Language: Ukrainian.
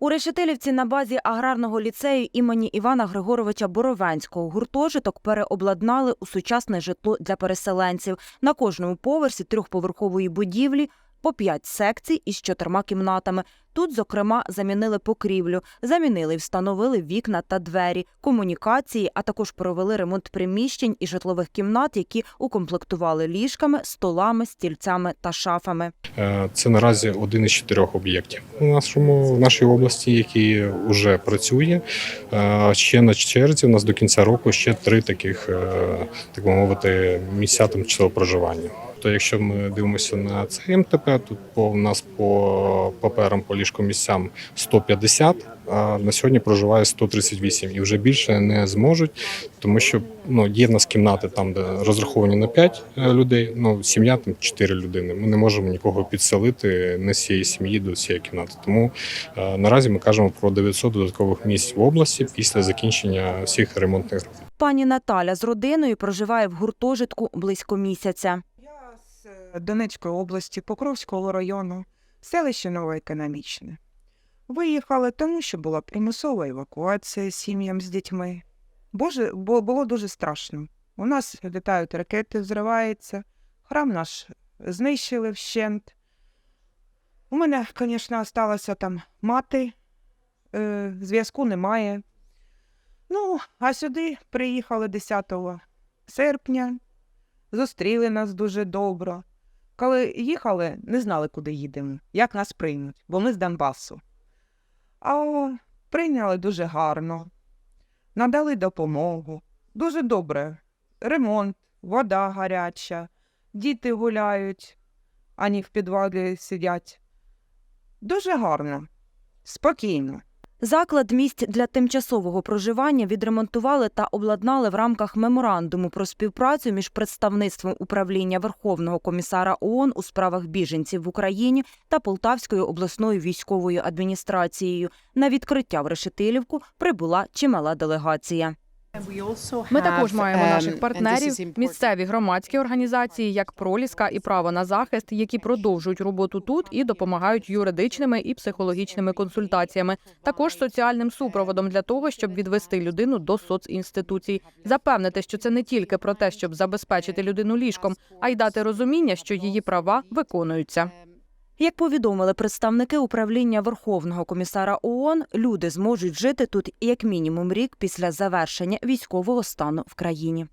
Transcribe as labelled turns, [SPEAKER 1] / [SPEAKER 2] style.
[SPEAKER 1] У Решетилівці на базі аграрного ліцею імені Івана Григоровича Боровенського гуртожиток переобладнали у сучасне житло для переселенців. На кожному поверсі трьохповерхової будівлі по п'ять секцій із чотирма кімнатами. Тут, зокрема, замінили покрівлю, замінили і встановили вікна та двері, комунікації, а також провели ремонт приміщень і житлових кімнат, які укомплектували ліжками, столами, стільцями та шафами.
[SPEAKER 2] Е, Це наразі один із чотирьох об'єктів у нашому в нашій області, який вже працює. Е, Ще на черзі у нас до кінця року ще три таких, е, так мовити, місця тимчасового проживання. То якщо ми дивимося на цей МТП, тут по у нас по паперам по ліжкомісцям 150, а на сьогодні проживає 138 і вже більше не зможуть, тому що ну є в нас кімнати там, де розраховані на 5 людей. Ну сім'я там 4 людини. Ми не можемо нікого підселити не з цієї сім'ї до цієї кімнати. Тому е, наразі ми кажемо про 900 додаткових місць в області після закінчення всіх ремонтних.
[SPEAKER 1] Пані Наталя з родиною проживає в гуртожитку близько місяця.
[SPEAKER 3] Донецької області, Покровського району, селище Новоекономічне. Виїхали тому, що була примусова евакуація сім'ям з дітьми. Боже, бо було дуже страшно. У нас літають ракети, взриваються, храм наш знищили вщент. У мене, звісно, залишилася там мати, е, зв'язку немає. Ну, а сюди приїхали 10 серпня, зустріли нас дуже добре. Коли їхали, не знали, куди їдемо, як нас приймуть, бо ми з Донбасу. А прийняли дуже гарно, надали допомогу. Дуже добре. Ремонт, вода гаряча, діти гуляють, ані в підвалі сидять. Дуже гарно, спокійно.
[SPEAKER 1] Заклад місць для тимчасового проживання відремонтували та обладнали в рамках меморандуму про співпрацю між представництвом управління Верховного комісара ООН у справах біженців в Україні та Полтавською обласною військовою адміністрацією. На відкриття в Решетилівку прибула чимала делегація.
[SPEAKER 4] Ми також маємо
[SPEAKER 5] um,
[SPEAKER 4] наших партнерів, місцеві громадські організації, як Проліска і право на захист, які продовжують роботу тут і допомагають юридичними і психологічними консультаціями, також соціальним супроводом для того, щоб відвести людину до соцінституцій, запевнити, що це не тільки про те, щоб забезпечити людину ліжком, а й дати розуміння, що її права виконуються.
[SPEAKER 1] Як повідомили представники управління Верховного комісара ООН, люди зможуть жити тут як мінімум рік після завершення військового стану в країні.